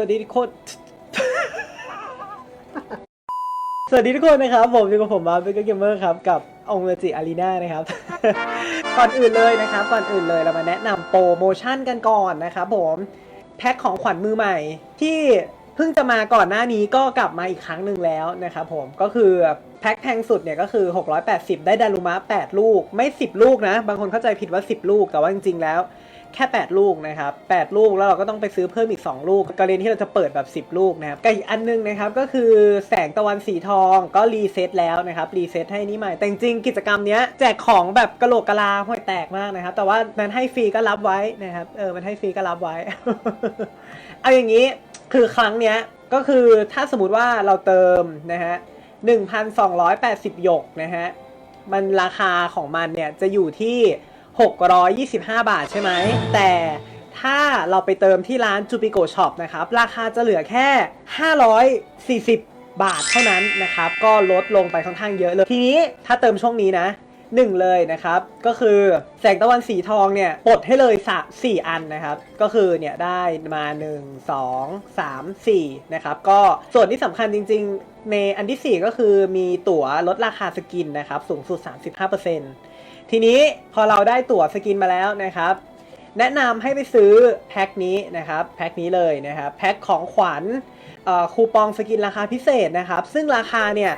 สวัสดีทุกคน สวัสดีทุกคนนะครับ ผมอยู่กับผมมาร์เบเกอร์เกมเมอร์ครับ กับองเวจิอารีนานะครับ ก่อนอื่นเลยนะครับ ก่อนอื่นเลยเรามาแนะนำโปรโมชั่นกันก่อนนะครับผม แพ็คของขวัญมือใหม่ ที่เพิ่งจะมาก่อนหน้านี้ก็กลับมาอีกครั้งหนึ่งแล้วนะครับผม ก็คือแพ็คแพงสุดเนี่ยก็คือ 680 ได้ดารุมะ 8 ลูก ไม่ 10 ลูกนะ บางคนเข้าใจผิดว่า 10 ลูก แต่ว่าจริงๆแล้ว แค่ 8 ลูกนะครับ8ลูกแล้วเราก็ต้องไปซื้อเพิ่มอีก 2 ลูกกรณีที่เราจะเปิดแบบ 10 ลูกนะครับกับอีกอันนึงนะครับก็คือแสงตะวันสีทองก็รีเซ็ตแล้วนะครับรีเซ็ตให้นี่ใหม่แต่จริงกิจกรรมเนี้ยแจกของแบบกระโหลกกะลาห่วยแตกมากนะครับ แต่ว่ามันให้ฟรีก็รับไว้นะครับเออมันให้ฟรีก็รับไว้ เอาอย่างนี้คือครั้งเนี้ยก็คือถ้าสมมติว่าเราเติมนะฮะ1,280 หยกนะฮะมันราคาของมันเนี่ยจะอยู่ที่ 625 บาทใช่ไหม แต่ถ้าเราไปเติมที่ร้านจูปิโกช็อปนะครับ ราคาจะเหลือแค่ 540 บาทเท่านั้นนะครับ ก็ลดลงไปค่อนข้างเยอะเลย ทีนี้ถ้าเติมช่วงนี้นะหนึ่งเลยนะครับ ก็คือแสงตะวันสีทองเนี่ยปลดให้เลยสสี่อันนะครับ ก็คือเนี่ยได้มา 1 2 3 4 นะครับ ก็ส่วนที่สำคัญจริง ๆ ในอันที่ 4 ก็คือมีตั๋วลดราคาสกินนะครับ สูงสุด 35% ทีนี้พอเราได้ตั๋วสกินมาแล้วนะครับ แนะนำให้ไปซื้อแพ็คนี้นะครับแพ็คนี้เลยนะครับแพ็คของขวัญคูปองสกินราคาพิเศษนะครับ ซึ่งราคาเนี่ย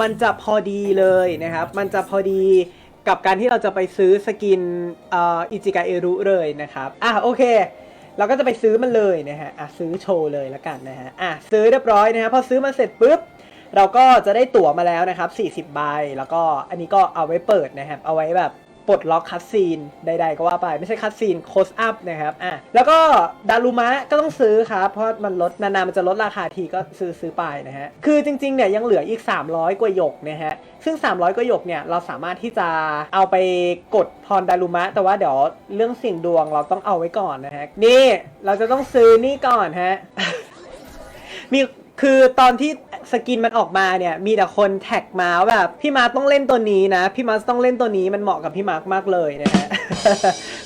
มันจะพอดีเลยนะครับ มันจะพอดีกับการที่เราจะไปซื้อสกินอิจิกาเอรุเลยนะครับอะโอเค เราก็จะไปซื้อมันเลยนะฮะอะซื้อโชว์เลยแล้วกันนะฮะอะซื้อเรียบร้อยนะฮะพอซื้อมาเสร็จปุ๊บ เราก็จะได้ตั๋วมาแล้วนะครับ 40 ใบ แล้วก็อันนี้ก็เอาไว้เปิดนะครับ เอาไว้แบบปลดล็อกคัสซีนใดๆก็ว่าไปไม่ใช่คัสซีนโคสอัพนะครับอะแล้วก็ดารุมะก็ต้องซื้อครับ เพราะมันลดนานๆมันจะลดราคาทีก็ซื้อซื้อไปนะฮะ คือจริงๆเนี่ยยังเหลืออีก 300 กว่าหยกนะฮะ ซึ่ง 300 กว่าหยกเนี่ยเราสามารถที่จะเอาไปกดพรดารุมะ แต่ว่าเดี๋ยวเรื่องสี่งดวงเราต้องเอาไว้ก่อนนะฮะ นี่เราจะต้องซื้อนี่ก่อนฮะมีคือตอนที่ สกินมันออกมาเนี่ย มีแต่คนแท็กมาว่าแบบพี่มาร์คต้องเล่นตัวนี้นะ พี่มาร์คต้องเล่นตัวนี้มันเหมาะกับพี่มาร์คมากเลยนะฮะ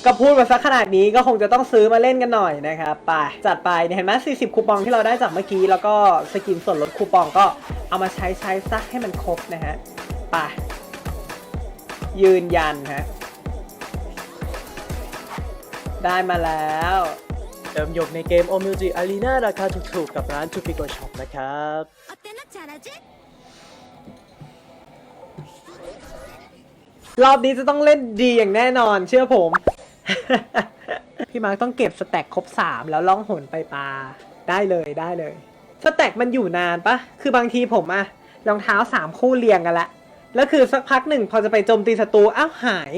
ก็พูดมาสักขนาดนี้ก็คงจะต้องซื้อมาเล่นกันหน่อยนะครับไปจัดไปเห็นไหมสี่สิบคูปองที่เราได้จากเมื่อกี้ แล้วก็สกินส่วนลดคูปองก็เอามาใช้ใช้ซะให้มันครบนะฮะไปยืนยันฮะได้มาแล้วเติมหยกในเกม o m u j i Arena ราคาถูกๆ กับร้าน t u p i c o Shop นะครับ 잘하지? รอบนี้จะต้องเล่นดีอย่างแน่นอนเชื่อผม พี่มาร์คต้องเก็บสแต็กครบ 3 แล้วล่องหนไปปลาได้เลยได้เลย สแต็กมันอยู่นานปะคือบางทีผมอะรองเท้า 3 คู่เรียงกันละ แล้วคือสักพักหนึ่งพอจะไปโจมตีศัตรูอ้าวหาย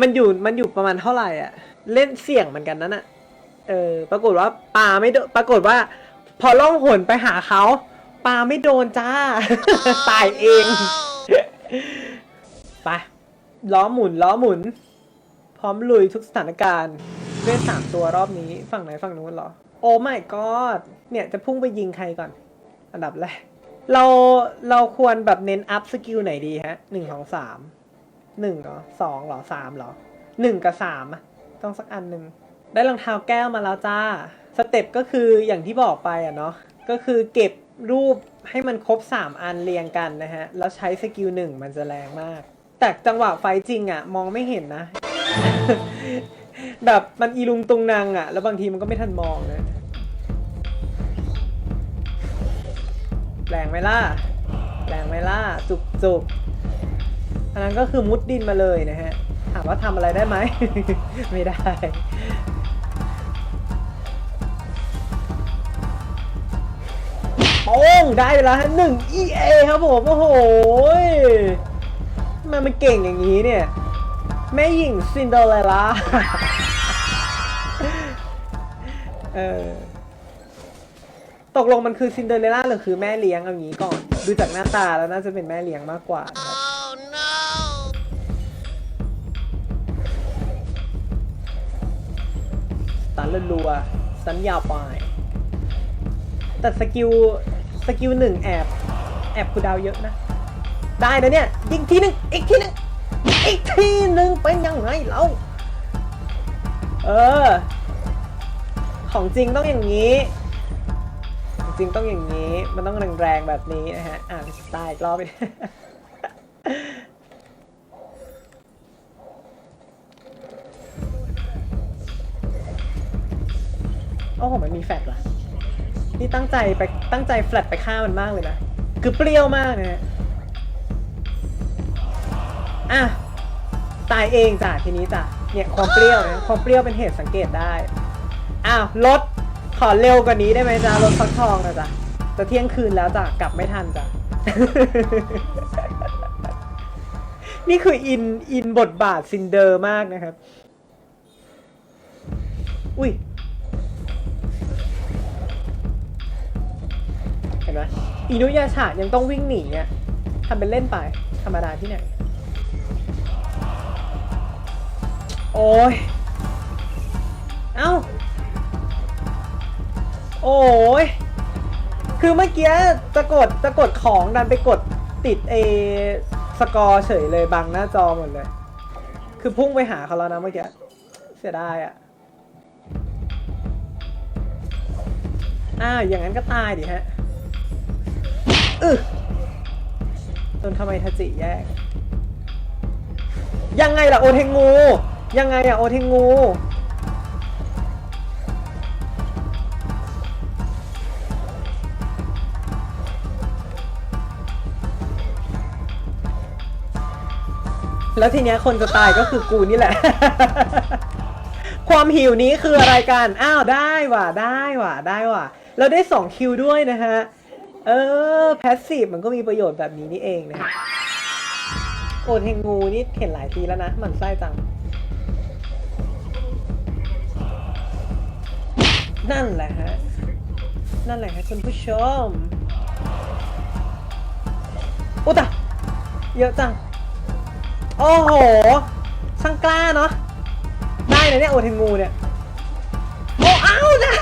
มันอยู่มันอยู่ประมาณเท่าไหร่อ่ะ เล่นเสี่ยงเหมือนกันนั่นอะเออ ปรากฏว่าปลาไม่โดนปรากฏว่า พอล่องหนไปหาเขา ปลาไม่โดนจ้า ตายเองไปล้อหมุนล้อหมุน พร้อมลุยทุกสถานการณ์เล่นสามตัวรอบนี้ฝั่งไหนฝั่งนู้นเหรอ โอ้ my god เนี่ยจะพุ่งไปยิงใครก่อน อันดับแรกเราเราควรแบบเน้นอัพสกิลไหนดีฮะหนึ่งของสามหนึ่งเหรอสองเหรอสามเหรอหนึ่งกับสามอะต้องสักอันหนึ่งได้รองเท้าแก้วมาแล้วจ้า สเต็ปก็คืออย่างที่บอกไปอะเนาะก็คือเก็บ รูปให้มันครบ 3 อันเรียงกันนะฮะ แล้วใช้สกิลหนึ่งมันจะแรงมาก แต่จังหวะไฟจริงอะมองไม่เห็นนะ แบบมันอีลุงตุงนางอะแล้วบางทีมันก็ไม่ทันมองนะแรงไหมล่ะ แรงไหมล่ะ จุกจุกอันนั้นก็คือมุดดินมาเลยนะฮะ ถามว่าทำอะไรได้ไหม ไม่ได้ โป้งได้ไปแล้วฮะหนึ่ง EA ครับผม โอ้โหยทำไมมันเก่งอย่างนี้เนี่ย แม่หญิงซินเดอเรลล่าเออตกลงมันคือซินเดอเรลล่าหรือคือแม่เลี้ยงเอางี้ก่อน ดูจากหน้าตาแล้วน่าจะเป็นแม่เลี้ยงมากกว่านะครับตันรัวๆสัญญาไปแต่สกิล สกิลหนึ่งแอบแอบคูดาวเยอะนะ ได้นะเนี่ยยิงทีหนึ่งอีกทีหนึ่งอีกทีหนึ่งเป็นยังไงเราเออ ของจริงต้องอย่างนี้จริงต้องอย่างนี้ มันต้องแรงๆแบบนี้นะฮะ อ่านสไตล์อีกรอบไปโอ้โหมันมีแฟลตว่ะ นี่ตั้งใจไปตั้งใจแฟลตไปฆ่ามันมากเลยนะ คือเปรี้ยวมากนะ อะ ตายเองจ้ะทีนี้จ้ะ เนี่ยความเปรี้ยวนะความเปรี้ยวเป็นเหตุสังเกตได้ อ้าวรถขอเร็วกว่านี้ได้ไหมจ๊ะรถฟักทองนะจ๊ะจะเที่ยงคืนแล้วจ้ะกลับไม่ทันจ้ะ นี่คืออินอินบทบาทซินเดอร์มากนะครับ อุ้ย ไหมอินุยาชายังต้องวิ่งหนีอะทำเป็นเล่นไป ธรรมดาที่ไหนโอ้ย เอ้า โอ้ย คือเมื่อกี้จะกดจะกดของดันไปกดติดเอสกอร์เฉยเลยบังหน้าจอหมดเลย คือพุ่งไปหาเขาแล้วนะเมื่อกี้ เสียดายอะอ้าอย่างนั้นก็ตายดิฮะ อึจนทำไมทาจิแยก ยังไงล่ะโอเทงู ยังไงอะโอเทงูแล้วทีเนี้ยคนจะตายก็คือกูนี่แหละ ความหิวนี้คืออะไรกัน อ้าวได้ว่ะ ได้ว่ะ ได้ว่ะ เราได้2คิวด้วยนะฮะ เออ แพสซีฟมันก็มีประโยชน์แบบนี้นี่เองนะฮะโอเทงงูนี่เห็นหลายทีแล้วนะหมันไส้จัง นั่นแหละฮะ นั่นแหละฮะคุณผู้ชมอุตะเยอะจัง โอ้โห ช่างกล้าเนาะ ได้เลยเนี่ยโอเทงงูเนี่ย โอ้ เอ้าได้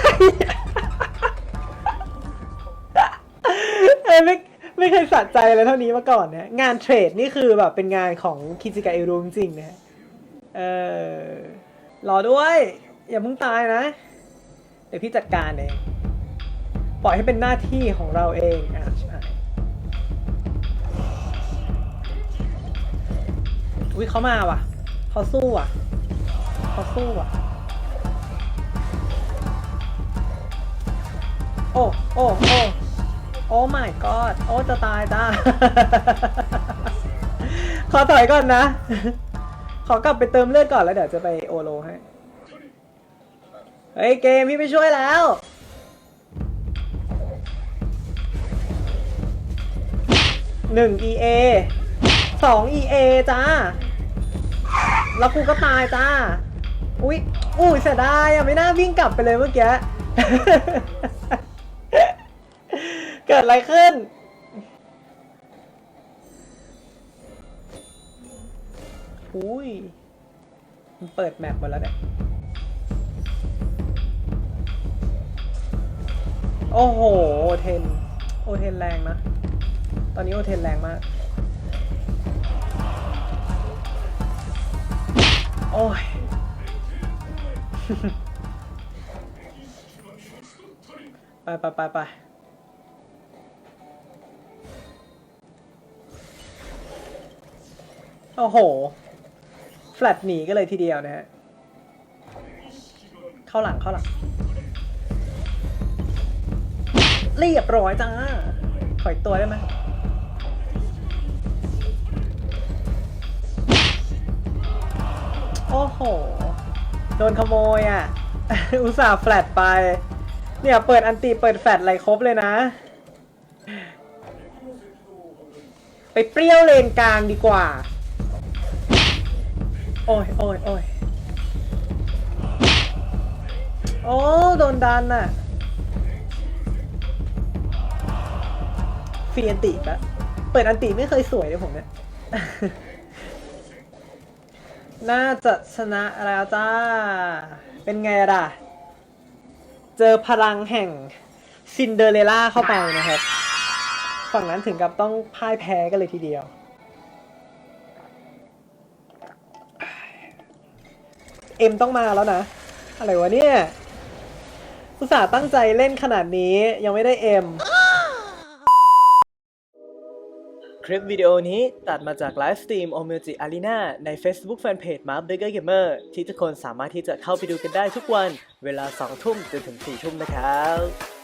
เอ้ยไม่ไม่เคยสะใจเลยเท่านี้มาก่อนนะ งานเทรดนี่คือแบบเป็นงานของคิจิกะเอรุจริงๆนะฮะเออรอด้วย อย่าเพิ่งตายนะ เดี๋ยวพี่จัดการเองปล่อยให้เป็นหน้าที่ของเราเองอะใช่อุ้ยเขามาว่ะเขาสู้ว่ะเขาสู้ว่ะ โอ้ โอ้ โอ้ โอ้ my god โอ้จะตายจ้า ขอถอยก่อนนะ ขอกลับไปเติมเลือดก่อนแล้วเดี๋ยวจะไปโอโลให้ เฮ้ยเกมพี่ไปช่วยแล้ว หนึ่ง EA สอง EA จ้า แล้วกูก็ตายจ้า อุ๊ย อุ้ยเสียดายอะไม่น่าวิ่งกลับไปเลยเมื่อกี้ กิดอะไรขึ้น อุ้ย มันเปิดแมปหมดแล้วเนี่ย โอ้โห โอเทน โอเทนแรงนะ ตอนนี้โอเทนแรงมาก โอ้ย ไปไปไปไป โอ้โห แฟลตหนีก็เลยทีเดียวนะฮะ เข้าหลังเข้าหลัง เรียบร้อยจ้าถอยตัวได้ไหมโอ้โห โดนขโมยอะ อุตส่าห์แฟลตไป เนี่ยเปิดอันตีเปิดแฟลตอะไรครบเลยนะ ไปเปรี้ยวเลนกลางดีกว่า โอ้ยโอ้ยโอ้ยโอ้โดนดันน่ะฟรีอันติปะเปิดอันติไม่เคยสวยเลยผมเนี่ย น่าจะชนะแล้วจ้า เป็นไงล่ะ เจอพลังแห่งซินเดอเรลล่าเข้าไปนะครับ ฝั่งนั้นถึงกับต้องพ่ายแพ้กันเลยทีเดียว เอ็มต้องมาแล้วนะ อะไรวะเนี่ยอุตส่าห์ตั้งใจเล่นขนาดนี้ยังไม่ได้เอ็ม คลิปวิดีโอนี้ตัดมาจากไลฟ์สตรีม o m u j i Arena ใน Facebook Fanpage Mark Burger Gamer ที่ทุกคนสามารถที่จะเข้าไปดูกันได้ทุกวัน เวลา 2 ทุ่มจนถึง 4 ทุ่มนะครับ